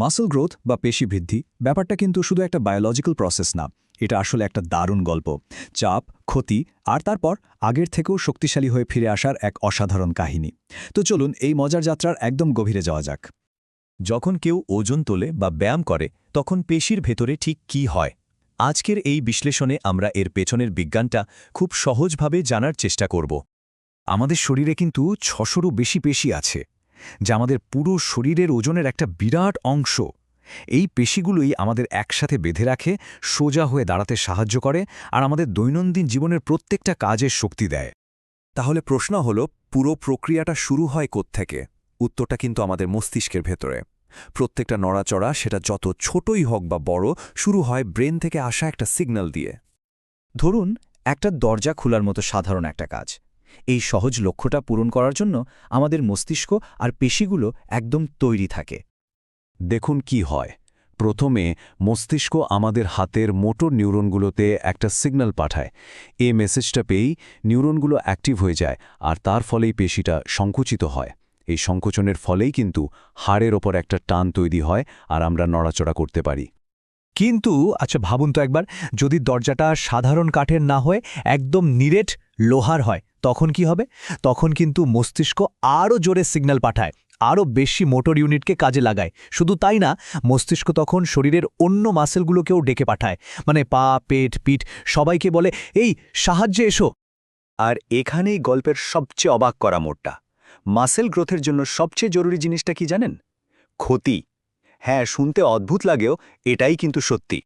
Muscle growth বা পেশি বৃদ্ধি ব্যাপারটা কিন্তু শুধু একটা বায়োলজিক্যাল প্রসেস না, এটা আসলে একটা দারুণ গল্প। চাপ, ক্ষতি আর তারপর আগের থেকেও শক্তিশালী হয়ে ফিরে আসার এক অসাধারণ কাহিনী। তো চলুন এই মজার যাত্রার একদম গভীরে যাওয়া যাক। যখন কেউ ওজন তোলে বা ব্যায়াম করে, তখন পেশির ভেতরে ঠিক কি হয়? আজকের এই বিশ্লেষণে আমরা এর পেছনের বিজ্ঞানটা খুব সহজভাবে জানার চেষ্টা করব। আমাদের শরীরে কিন্তু ছশোরও বেশি পেশি আছে। যা আমাদের পুরো শরীরের ওজনের একটা বিরাট অংশ। এই পেশিগুলোই আমাদের একসাথে বেঁধে রাখে, সোজা হয়ে দাঁড়াতে সাহায্য করে, আর আমাদের দৈনন্দিন জীবনের প্রত্যেকটা কাজের শক্তি দেয়। তাহলে প্রশ্ন হল, পুরো প্রক্রিয়াটা শুরু হয় থেকে উত্তরটা কিন্তু আমাদের মস্তিষ্কের ভেতরে। প্রত্যেকটা নড়াচড়া সেটা যত ছোটই হোক বা বড়, শুরু হয় ব্রেন থেকে আসা একটা সিগন্যাল দিয়ে। ধরুন, একটা দরজা খোলার মতো সাধারণ একটা কাজ। এই সহজ লক্ষ্যটা পূরণ করার জন্য আমাদের মস্তিষ্ক আর পেশিগুলো একদম তৈরি থাকে। দেখুন কি হয়। প্রথমে মস্তিষ্ক আমাদের হাতের মোটর নিউরনগুলোতে একটা সিগন্যাল পাঠায়। এই মেসেজটা পেয়েই নিউরনগুলো অ্যাক্টিভ হয়ে যায় আর তার ফলেই পেশিটা সংকুচিত হয়। এই সংকোচনের ফলেই কিন্তু হাড়ের ওপর একটা টান তৈরি হয় আর আমরা নড়াচড়া করতে পারি। কিন্তু আচ্ছা ভাবুন তো একবার, যদি দরজাটা সাধারণ কাঠের না হয়ে, একদম নিরেট লোহার হয় তখন কি হবে? তখন কিন্তু মস্তিষ্ক আরও জোরে সিগন্যাল পাঠায় আরও বেশি মোটর ইউনিটকে কাজে লাগায়। শুধু তাই না, মস্তিষ্ক তখন শরীরের অন্য মাসেলগুলোকেও ডেকে পাঠায়। মানে পা, পেট, পিঠ সবাইকে বলে, এই, সাহায্যে এসো। আর এখানেই গল্পের সবচেয়ে অবাক করা মোড়টা। মাসেল গ্রোথের জন্য সবচেয়ে জরুরি জিনিসটা কি জানেন? ক্ষতি। হ্যাঁ শুনতে অদ্ভুত লাগেও এটাই কিন্তু সত্যি।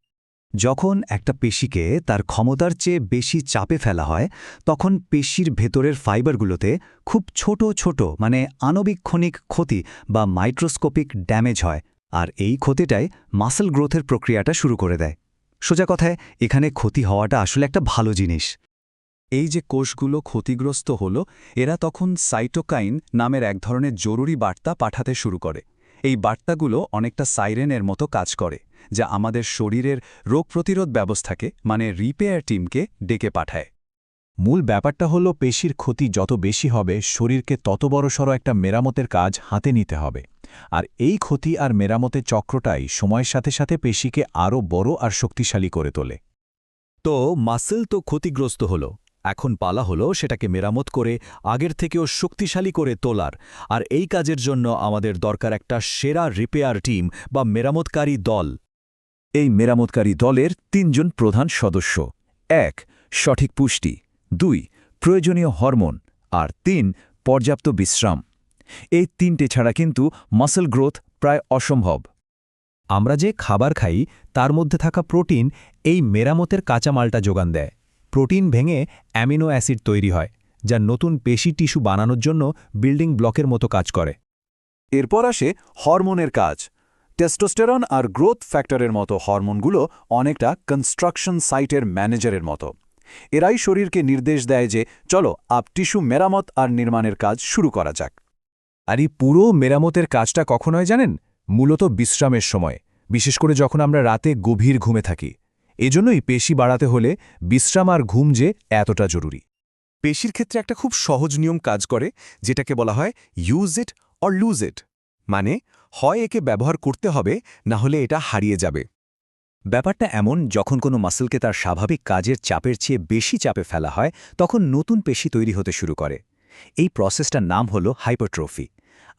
যখন একটা পেশিকে তার ক্ষমতার চেয়ে বেশি চাপে ফেলা হয়, তখন পেশির ভেতরের ফাইবারগুলোতে খুব ছোট ছোট মানে আণবিক্ষণিক ক্ষতি বা মাইক্রোস্কোপিক ড্যামেজ হয়, আর এই ক্ষতিটাই মাসেল গ্রোথের প্রক্রিয়াটা শুরু করে দেয়। সোজা কথায়, এখানে ক্ষতি হওয়াটা আসলে একটা ভালো জিনিস। এই যে কোষগুলো ক্ষতিগ্রস্ত হল, এরা তখন সাইটোকাইন নামের এক ধরনের জরুরি বার্তা পাঠাতে শুরু করে। এই বার্তাগুলো অনেকটা সাইরেনের মতো কাজ করে, যা আমাদের শরীরের রোগ প্রতিরোধ ব্যবস্থাকে মানে রিপেয়ার টিমকে, ডেকে পাঠায়। মূল ব্যাপারটা হলো পেশির ক্ষতি যত বেশি হবে, শরীরকে তত বড়সড় একটা মেরামতের কাজ হাতে নিতে হবে। আর এই ক্ষতি আর মেরামতের চক্রটাই সময়ের সাথে সাথে পেশিকে আরও বড় আর শক্তিশালী করে তোলে। তো মাসেল তো ক্ষতিগ্রস্ত হল। এখন পালা হলো সেটাকে মেরামত করে, আগের থেকেও শক্তিশালী করে তোলার। আর এই কাজের জন্য আমাদের দরকার একটা সেরা রিপেয়ার টিম বা মেরামতকারী দল। এই মেরামতকারী দলের তিনজন প্রধান সদস্য। এক, সঠিক পুষ্টি। দুই, প্রয়োজনীয় হরমোন। আর তিন, পর্যাপ্ত বিশ্রাম। এই তিনটে ছাড়া কিন্তু মাসেল গ্রোথ প্রায় অসম্ভব। আমরা যে খাবার খাই, তার মধ্যে থাকা প্রোটিন এই মেরামতের কাঁচামালটা যোগান দেয়। প্রোটিন ভেঙে অ্যামিনো অ্যাসিড তৈরি হয়, যা নতুন পেশি টিস্যু বানানোর জন্য বিল্ডিং ব্লকের মতো কাজ করে। এরপর আসে হরমোনের কাজ। টেস্টোস্টেরন আর গ্রোথ ফ্যাক্টরের মতো হরমোনগুলো অনেকটা কনস্ট্রাকশন সাইটের ম্যানেজারের মতো। এরাই শরীরকে নির্দেশ দেয় যে, চলো, আপ টিস্যু মেরামত আর নির্মাণের কাজ শুরু করা যাক। আর এই পুরো মেরামতের কাজটা কখন হয় জানেন? মূলত বিশ্রামের সময়, বিশেষ করে যখন আমরা রাতে গভীর ঘুমে থাকি। এজন্যই পেশি বাড়াতে হলে বিশ্রাম আর ঘুম যে এতটা জরুরি। পেশির ক্ষেত্রে একটা খুব সহজ নিয়ম কাজ করে, যেটাকে বলা হয় use it or lose it মানে হয় একে ব্যবহার করতে হবে, না হলে এটা হারিয়ে যাবে। ব্যাপারটা এমন, যখন কোনো মাসেলকে তার স্বাভাবিক কাজের চাপের চেয়ে বেশি চাপে ফেলা হয়, তখন নতুন পেশি তৈরি হতে শুরু করে। এই প্রসেসটার নাম হল হাইপারট্রফি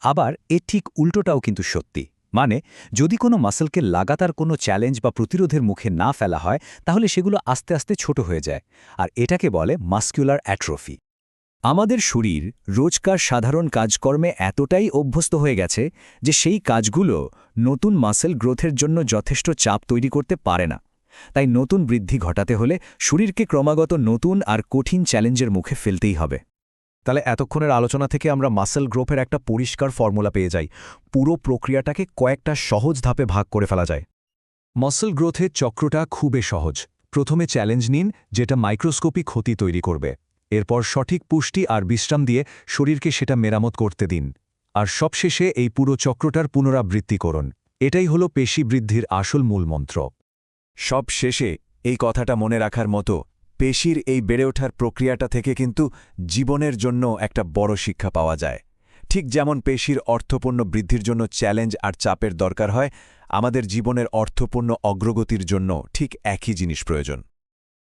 আবার এর ঠিক উল্টোটাও কিন্তু সত্যি। মানে যদি কোনো মাসেলকে লাগাতার কোনো চ্যালেঞ্জ বা প্রতিরোধের মুখে না ফেলা হয়, তাহলে সেগুলো আস্তে আস্তে ছোট হয়ে যায়, আর এটাকে বলে মাস্কুলার অ্যাট্রফি। আমাদের শরীর রোজকার সাধারণ কাজকর্মে এতটাই অভ্যস্ত হয়ে গেছে যে সেই কাজগুলো নতুন মাসেল গ্রোথের জন্য যথেষ্ট চাপ তৈরি করতে পারে না। তাই নতুন বৃদ্ধি ঘটাতে হলে শরীরকে ক্রমাগত নতুন আর কঠিন চ্যালেঞ্জের মুখে ফেলতেই হবে। তাহলে এতক্ষণের আলোচনা থেকে আমরা মাসেল গ্রোপের একটা পরিষ্কার ফর্মুলা পেয়ে যাই। পুরো প্রক্রিয়াটাকে কয়েকটা সহজ ধাপে ভাগ করে ফেলা যায়। মাসেল গ্রোথের চক্রটা খুবই সহজ। প্রথমে চ্যালেঞ্জ নিন, যেটা মাইক্রোস্কোপি ক্ষতি তৈরি করবে। এরপর সঠিক পুষ্টি আর বিশ্রাম দিয়ে শরীরকে সেটা মেরামত করতে দিন। আর সবশেষে এই পুরো চক্রটার পুনরাবৃত্তি করুন। এটাই হলো পেশি বৃদ্ধির আসল মূলমন্ত্র সব শেষে এই কথাটা মনে রাখার মতো পেশির এই বেড়ে ওঠার প্রক্রিয়াটা থেকে কিন্তু জীবনের জন্য একটা বড় শিক্ষা পাওয়া যায়। ঠিক যেমন পেশির অর্থপূর্ণ বৃদ্ধির জন্য চ্যালেঞ্জ আর চাপের দরকার হয়, আমাদের জীবনের অর্থপূর্ণ অগ্রগতির জন্য ঠিক একই জিনিস প্রয়োজন।